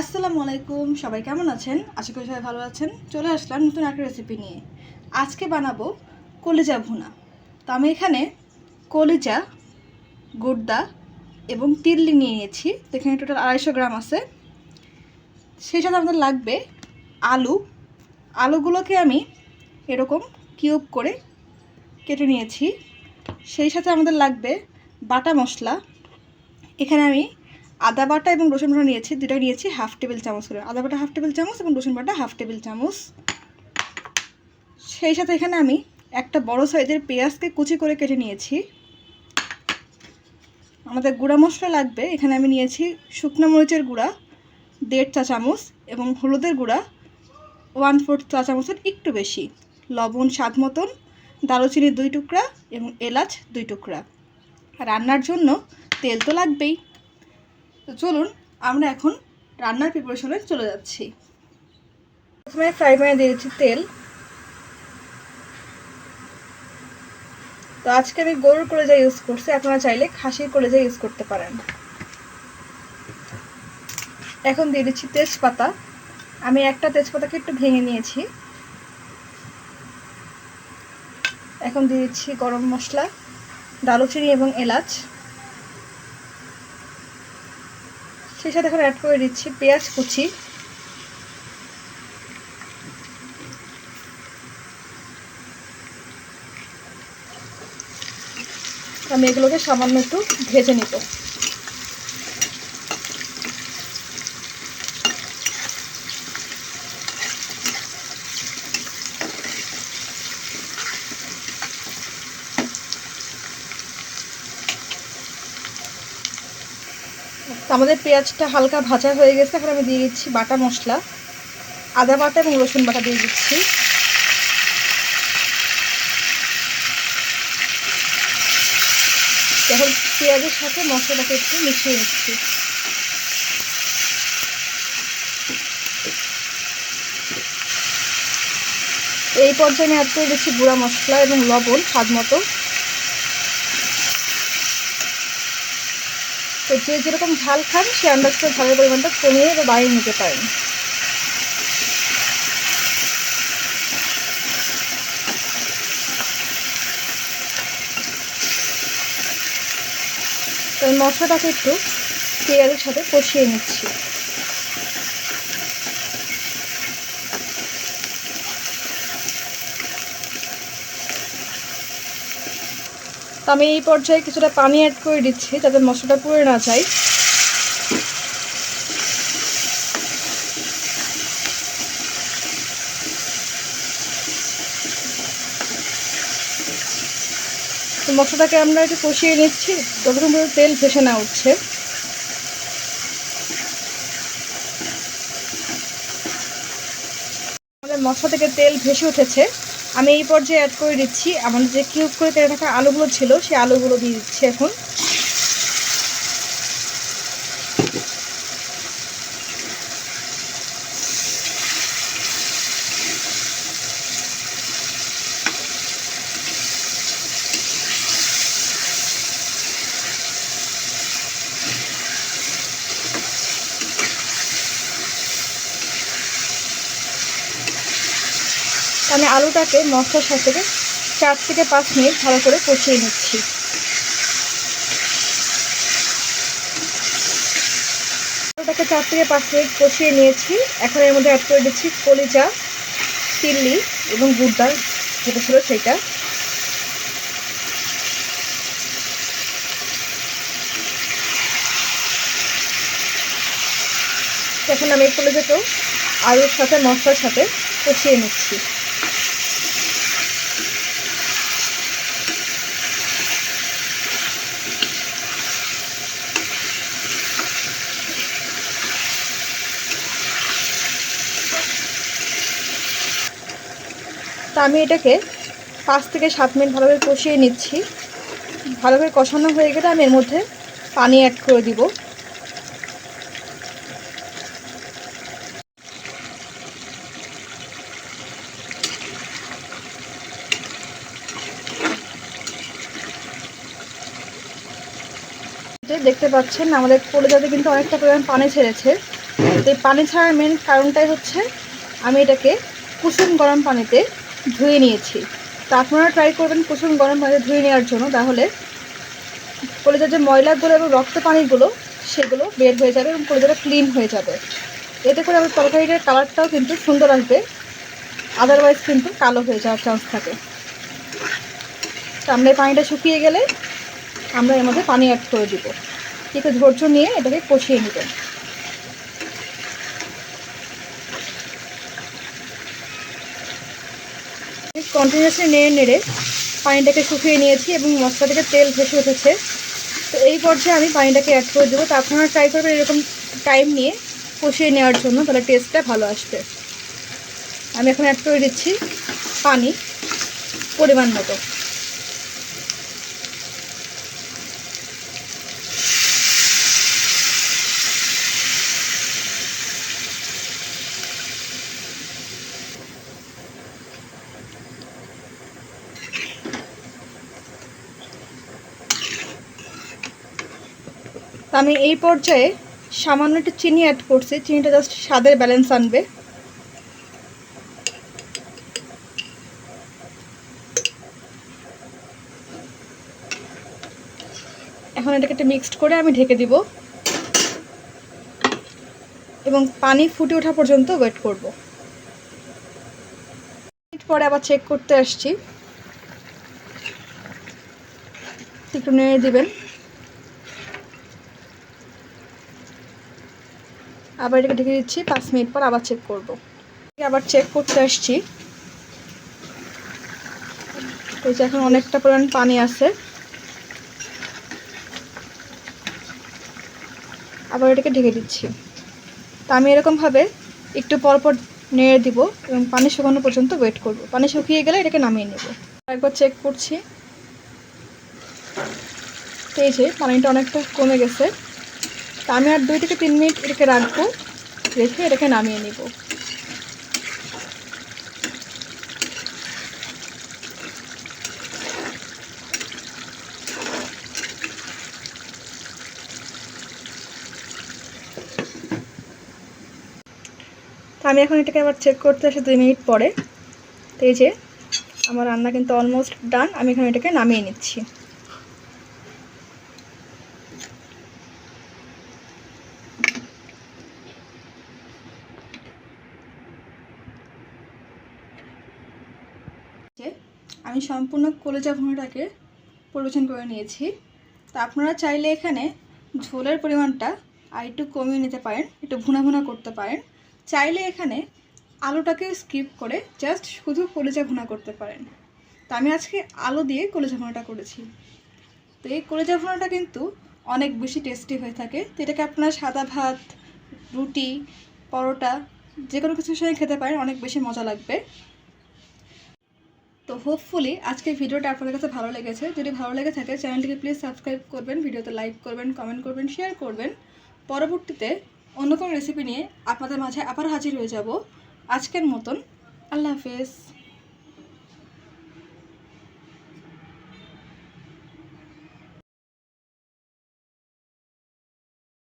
আসসালামু আলাইকুম, সবাই কেমন আছেন? আশা করি সবাই ভালো আছেন। চলে আসলাম নতুন একটা রেসিপি নিয়ে। আজকে বানাবো কলিজা ভুনা। তো আমি এখানে কলিজা, গুড়দা এবং তিল্লি নিয়ে নিয়েছি। তো এখানে টোটাল আড়াইশো গ্রাম আছে। সেই সাথে আমাদের লাগবে আলু। আলুগুলোকে আমি এরকম কিউব করে কেটে নিয়েছি। সেই সাথে আমাদের লাগবে বাটা মশলা। এখানে আমি আদা বাটা এবং রসুন বাটা নিয়েছি দুটাই নিয়েছি হাফ টেবিল চামচ করে। আদা বাটা হাফ টেবিল চামচ এবং রসুন বাটা হাফ টেবিল চামচ। সেই সাথে এখানে আমি একটা বড় সাইজের পেঁয়াজকে কুচি করে কেটে নিয়েছি। আমাদের গুঁড়া মশলা লাগবে, এখানে আমি নিয়েছি শুকনো মরিচের গুঁড়া, দেড় চা চামচ এবং হলুদের গুঁড়া ওয়ান ফোর্থ চা চামচের একটু বেশি। লবণ স্বাদ মতন দারুচিনি দুই টুকরা এবং এলাচ দুই টুকরা। রান্নার জন্য তেল তো লাগবেই। তো চলুন, আমরা এখন রান্নার প্রিপারেশনে চলে যাচ্ছি। প্রথমে ফ্রাই প্যানে দিয়েছি তেল। তো আজকে আমি গরুর কলেজা ইউজ করছি, আপনারা চাইলে খাসির কলেজা ইউজ করতে পারেন। এখন দিয়ে দিচ্ছি তেজপাতা। আমি একটা তেজপাতাকে একটু ভেঙে নিয়েছি। এখন দিয়ে দিচ্ছি গরম মশলা, দারুচিনি এবং এলাচ। সেই সাথে এখন অ্যাড করে দিচ্ছি পেঁয়াজ কুচি। আমি এগুলোকে সামান্য একটু ভেজে নিব। আমাদের পেঁয়াজটা হালকা ভাজা হয়ে গেছে, এখন আমি দিয়ে দিচ্ছি বাটা মশলা। আদা বাটা এবং রসুন বাটা দিয়ে দিচ্ছি। এখন পেঁয়াজের সাথে মশলাটাকে একটু মিশিয়ে নিচ্ছি। এই পর্যায়ে আমি অ্যাড করে দিচ্ছি গুঁড়া মশলা এবং লবণ স্বাদ মতো। তো যে যেরকম ঝাল খান, সে আন্দাজ করে ঝালের পরিমাণটা কমিয়ে বা বাড়িয়ে নিতে পারেন। তো মশলাটাকে একটু পেঁয়াজের সাথে কষিয়ে নিচ্ছি। তো আমি এই পর্যায়ে কিছুটা পানি অ্যাড করে দিচ্ছি যাতে মশলাটা পুড়ে না যায়। তো মশলাটাকে আমরা একটু কষিয়ে নিচ্ছি যতক্ষণ পর্যন্ত তেল ভেসে না উঠছে। আমাদের মশলা থেকে তেল ভেসে উঠেছে। আমি এই পর্যায়ে অ্যাড করে দিচ্ছি। আমাদের যে কিউব করে তেলে থাকা আলুগুলো ছিল, সেই আলুগুলো দিয়ে দিচ্ছি এখন। আমি আলুটাকে মশলার সাথে চার থেকে পাঁচ মিনিট ভালো করে কষিয়ে নিচ্ছি। আলুটাকে চার থেকে পাঁচ মিনিট কষিয়ে নিয়েছি। এখন এর মধ্যে অ্যাড করে দিচ্ছি কলিজা তিল্লি এবং গুড়দার যেটা ছিল সেটা। এখন আমি এই কলিজাটাও আলুর সাথে মশলার সাথে কষিয়ে নিচ্ছি। তা আমি এটাকে পাঁচ থেকে সাত মিনিট ভালোভাবে কষিয়ে নিচ্ছি। ভালোভাবে কষানো হয়ে গেলে আমি এর মধ্যে পানি অ্যাড করে দিব। দেখতে পাচ্ছেন, আমাদের কলেজাতে কিন্তু অনেকটা পরিমাণ পানি ছেড়েছে। তো এই পানি ছাড়ার মেন কারণটাই হচ্ছে আমি এটাকে কুসুম গরম পানিতে ধুয়ে নিয়েছি। তো আপনারা ট্রাই করবেন কুসুম গরম পানিতে ধুয়ে নেওয়ার জন্য। তাহলে কলেজার যে ময়লাগুলো এবং রক্ত পানিগুলো, সেগুলো বের হয়ে যাবে এবং কলেজাটা ক্লিন হয়ে যাবে। এতে করে আমার তরকারিটার কালারটাও কিন্তু সুন্দর আসবে। আদারওয়াইজ কিন্তু কালো হয়ে যাওয়ার চান্স থাকে। এই পানিটা শুকিয়ে গেলে আমরা এর মধ্যে পানি অ্যাড করে দিব। একটু ধৈর্য নিয়ে এটাকে কষিয়ে নেবেন কন্টিনিউসলি নেড়ে নেড়ে পানিটাকে শুকিয়ে নিয়েছি এবং মশলা থেকে তেল ভেসে উঠেছে। তো এই পর্যায়ে আমি পানিটাকে অ্যাড করে দেবো। তো আপনারা ট্রাই করবেন এরকম টাইম নিয়ে কষিয়ে নেওয়ার জন্য, তাহলে টেস্টটা ভালো আসবে। আমি এখন অ্যাড করে দিচ্ছি পানি, পরিমাণ মতো। তো আমি এই পর্যায়ে সামান্য একটু চিনি অ্যাড করছি। চিনিটা জাস্ট স্বাদের ব্যালেন্স আনবে। এখন এটাকে একটু মিক্সড করে আমি ঢেকে দিব। এবং পানি ফুটে ওঠা পর্যন্ত ওয়েট করব। পরে আবার চেক করতে আসছি। একটু নেড়ে দিবেন। আবার এটাকে ঢেকে দিচ্ছি, পাঁচ মিনিট পর আবার চেক করব। আবার চেক করতে আসছি। এই যে এখন অনেকটা পরিমাণ পানি আছে। আবার এটাকে ঢেকে দিচ্ছি। তা আমি এরকমভাবে একটু পর পর নেড়ে দিব এবং পানি শুকানো পর্যন্ত ওয়েট করব। পানি শুকিয়ে গেলে এটাকে নামিয়ে নেব। একবার চেক করছি। এই যে পানিটা অনেকটা কমে গেছে। তা আমি আর দুই থেকে তিন মিনিট এটাকে রাখব, রেখে এটাকে নামিয়ে নিব। আমি এখন এটাকে আবার চেক করতে আসি দুই মিনিট পরে। তো এই যে, আমার রান্না কিন্তু অলমোস্ট ডান আমি এখন এটাকে নামিয়ে নিচ্ছি যে আমি সম্পূর্ণ কলেজা ভুনাটাকে পরিবেশন করে নিয়েছি। তা আপনারা চাইলে এখানে ঝোলের পরিমাণটা আর একটু কমিয়ে নিতে পারেন, একটু ভুনা ভুনা করতে পারেন। চাইলে এখানে আলুটাকে স্কিপ করে জাস্ট শুধু কলেজা ভুনা করতে পারেন। তো আমি আজকে আলু দিয়ে কলেজা ভুনাটা করেছি। তো এই কলেজা ভুনাটা কিন্তু অনেক বেশি টেস্টি হয়ে থাকে। তো এটাকে আপনারা সাদা ভাত, রুটি, পরোটা যে কোনো কিছুর সঙ্গে খেতে পারেন, অনেক বেশি মজা লাগবে। তো হোপফুলি আজকের ভিডিওটা আপনাদের কাছে ভালো লেগেছে। যদি ভালো লেগে থাকে, চ্যানেলটিকে প্লিজ সাবস্ক্রাইব করবেন, ভিডিওতে লাইক করবেন কমেন্ট করবেন শেয়ার করবেন। পরবর্তীতে অন্য কোনো রেসিপি নিয়ে আপনাদের মাঝে আবার হাজির হয়ে যাব। আজকের মতন, আল্লাহ হাফেজ।